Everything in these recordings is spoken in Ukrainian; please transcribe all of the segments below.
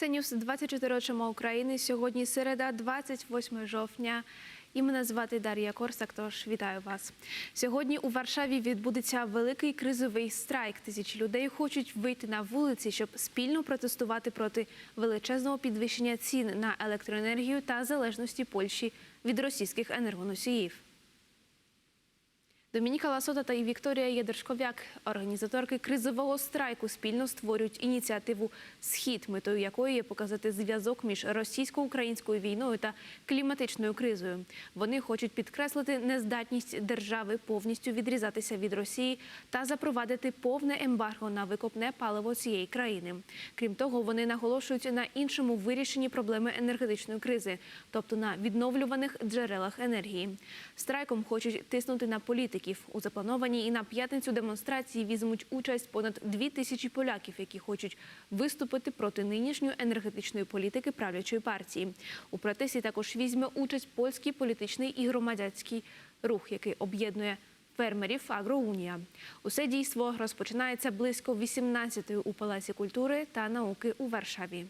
Це Ньюс 24 очима України. Сьогодні середа, 28 жовтня. І мене звати Дар'я Корсак. Тож вітаю вас. Сьогодні у Варшаві відбудеться великий кризовий страйк. Тисячі людей хочуть вийти на вулиці, щоб спільно протестувати проти величезного підвищення цін на електроенергію та залежності Польщі від російських енергоносіїв. Домініка Ласота та Вікторія Єдершковяк, організаторки кризового страйку, спільно створюють ініціативу Схід, метою якої є показати зв'язок між російсько-українською війною та кліматичною кризою. Вони хочуть підкреслити нездатність держави повністю відрізатися від Росії та запровадити повне ембарго на викопне паливо цієї країни. Крім того, вони наголошують на іншому вирішенні проблеми енергетичної кризи, тобто на відновлюваних джерелах енергії. Страйком хочуть тиснути на політиків. У запланованій і на п'ятницю демонстрації візьмуть участь понад дві тисячі поляків, які хочуть виступити проти нинішньої енергетичної політики правлячої партії. У протесті також візьме участь польський політичний і громадянський рух, який об'єднує фермерів Агроунія. Усе дійство розпочинається близько 18-ї у Палаці культури та науки у Варшаві.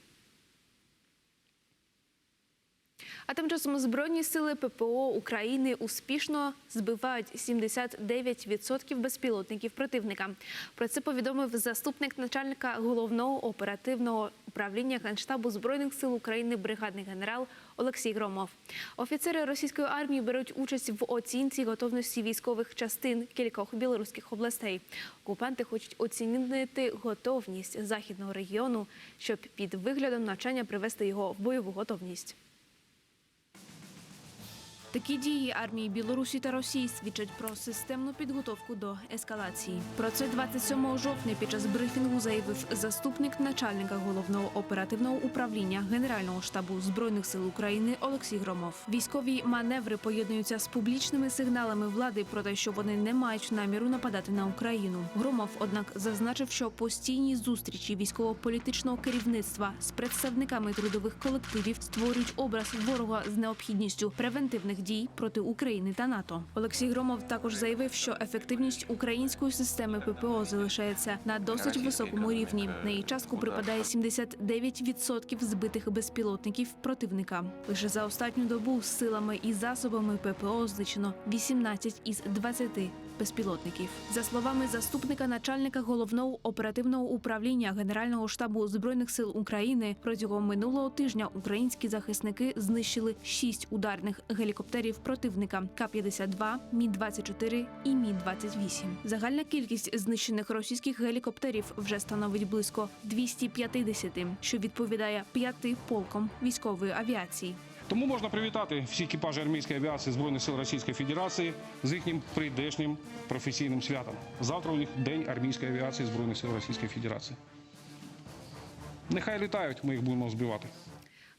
А тим часом збройні сили ППО України успішно збивають 79% безпілотників противника. Про це повідомив заступник начальника головного оперативного управління Генштабу збройних сил України, бригадний генерал Олексій Громов. Офіцери російської армії беруть участь в оцінці готовності військових частин кількох білоруських областей. Окупанти хочуть оцінити готовність західного регіону, щоб під виглядом навчання привести його в бойову готовність. Такі дії армії Білорусі та Росії свідчать про системну підготовку до ескалації. Про це 27 жовтня під час брифінгу заявив заступник начальника головного оперативного управління Генерального штабу збройних сил України Олексій Громов. Військові маневри поєднуються з публічними сигналами влади про те, що вони не мають наміру нападати на Україну. Громов, однак, зазначив, що постійні зустрічі військово-політичного керівництва з представниками трудових колективів створюють образ ворога з необхідністю превентивних дій проти України та НАТО. Олексій Громов також заявив, що ефективність української системи ППО залишається на досить високому рівні. На її частку припадає 79% збитих безпілотників противника. Лише за останню добу силами і засобами ППО знищено 18 із 20 безпілотників. За словами заступника начальника головного оперативного управління Генерального штабу збройних сил України, протягом минулого тижня українські захисники знищили 6 ударних гелікоптерів противника К-52, Мі-24 і Мі-28. Загальна кількість знищених російських гелікоптерів вже становить близько 250, що відповідає п'яти полкам військової авіації. Тому можна привітати всі екіпажі армійської авіації Збройних сил Російської Федерації з їхнім прийдешнім професійним святом. Завтра у них День армійської авіації Збройних сил Російської Федерації. Нехай літають, ми їх будемо збивати.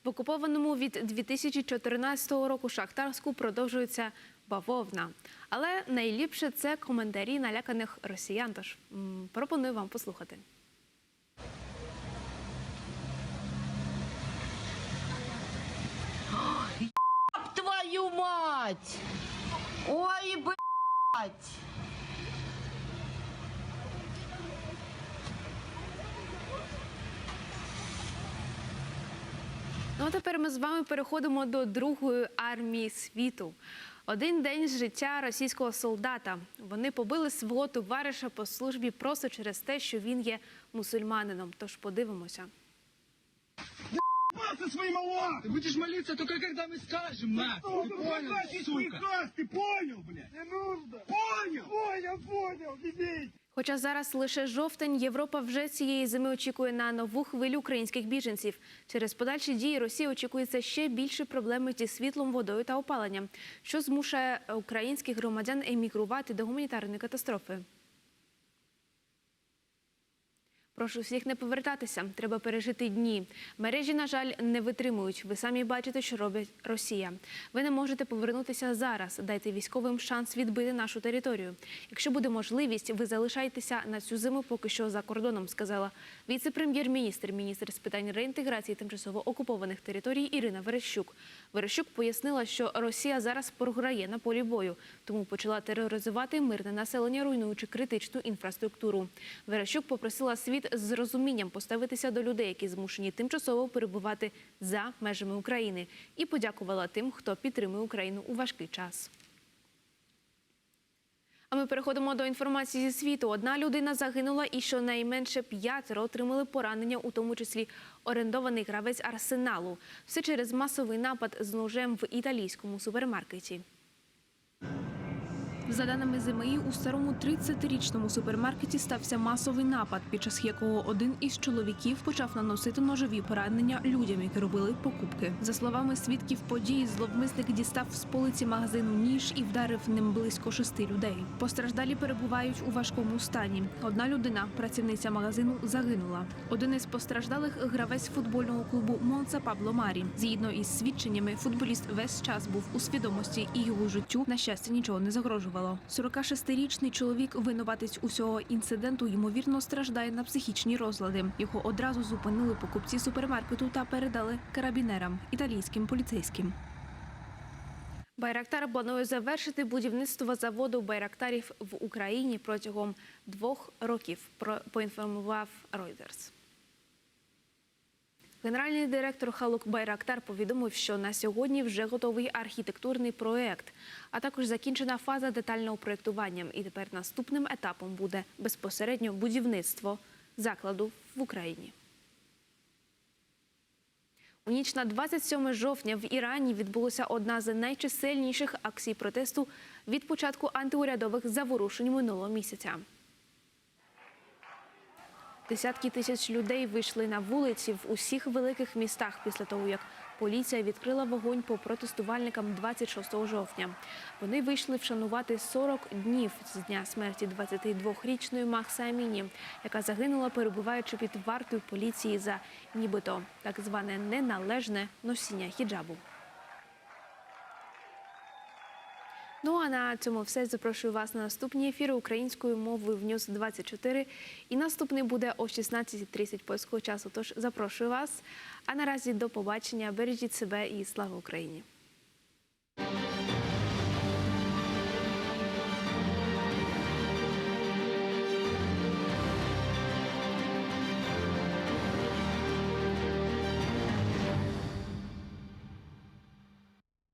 В окупованому від 2014 року Шахтарську продовжується бавовна. Але найліпше це коментарі наляканих росіян. Тож пропоную вам послухати. Твою мать! Ой, блядь! Ну а тепер ми з вами переходимо до другої армії світу. Один день з життя російського солдата. Вони побили свого товариша по службі просто через те, що він є мусульманином. Тож подивимося Просто своим Аллах! Ты будешь молиться только когда мы скажем, на. Что Ты ты понял, приказ, сука? приказ, ты понял, блядь? Не нужно! Понял! Понял, понял, не бейте! Хоча зараз лише жовтень, Європа вже цієї зими очікує на нову хвилю українських біженців. Через подальші дії Росії очікується ще більше проблеми зі світлом, водою та опаленням, що змушує українських громадян емігрувати до гуманітарної катастрофи. Прошу всіх не повертатися. Треба пережити дні. Мережі, на жаль, не витримують. Ви самі бачите, що робить Росія. Ви не можете повернутися зараз. Дайте військовим шанс відбити нашу територію. Якщо буде можливість, ви залишайтеся на цю зиму поки що за кордоном, сказала віце-прем'єр-міністр, міністр з питань реінтеграції тимчасово окупованих територій Ірина Верещук. Верещук пояснила, що Росія зараз програє на полі бою, тому почала тероризувати мирне населення, руйнуючи критичну інфраструктуру. Верещук попросила світ з розумінням поставитися до людей, які змушені тимчасово перебувати за межами України, і подякувала тим, хто підтримує Україну у важкий час. А ми переходимо до інформації зі світу. Одна людина загинула, і щонайменше п'ятеро отримали поранення, у тому числі орендований гравець арсеналу. Все через масовий напад з ножем в італійському супермаркеті. За даними ЗМІ, у старому 30-річному супермаркеті стався масовий напад, під час якого один із чоловіків почав наносити ножові поранення людям, які робили покупки. За словами свідків події, зловмисник дістав з полиці магазину ніж і вдарив ним близько шести людей. Постраждалі перебувають у важкому стані. Одна людина, працівниця магазину, загинула. Один із постраждалих гравець футбольного клубу Монца Пабло Марі. Згідно із свідченнями, футболіст весь час був у свідомості і його життю на щастя нічого не загрожувало. 46-річний чоловік, винуватець усього інциденту, ймовірно страждає на психічні розлади. Його одразу зупинили покупці супермаркету та передали карабінерам італійським поліцейським. Байрактар планує завершити будівництво заводу байрактарів в Україні протягом двох років. Поінформував Reuters. Генеральний директор Халук Байрактар повідомив, що на сьогодні вже готовий архітектурний проект, а також закінчена фаза детального проєктування. І тепер наступним етапом буде безпосередньо будівництво закладу в Україні. У ніч на 27 жовтня в Ірані відбулася одна з найчисельніших акцій протесту від початку антиурядових заворушень минулого місяця. Десятки тисяч людей вийшли на вулиці в усіх великих містах після того, як поліція відкрила вогонь по протестувальникам 26 жовтня. Вони вийшли вшанувати 40 днів з дня смерті 22-річної Махса Аміні, яка загинула, перебуваючи під вартою поліції за нібито так зване неналежне носіння хіджабу. Ну а на цьому все. Запрошую вас на наступні ефіри українською мовою в Ньюс 24. І наступний буде о 16.30 польського часу. Тож запрошую вас. А наразі до побачення. Бережіть себе і слава Україні!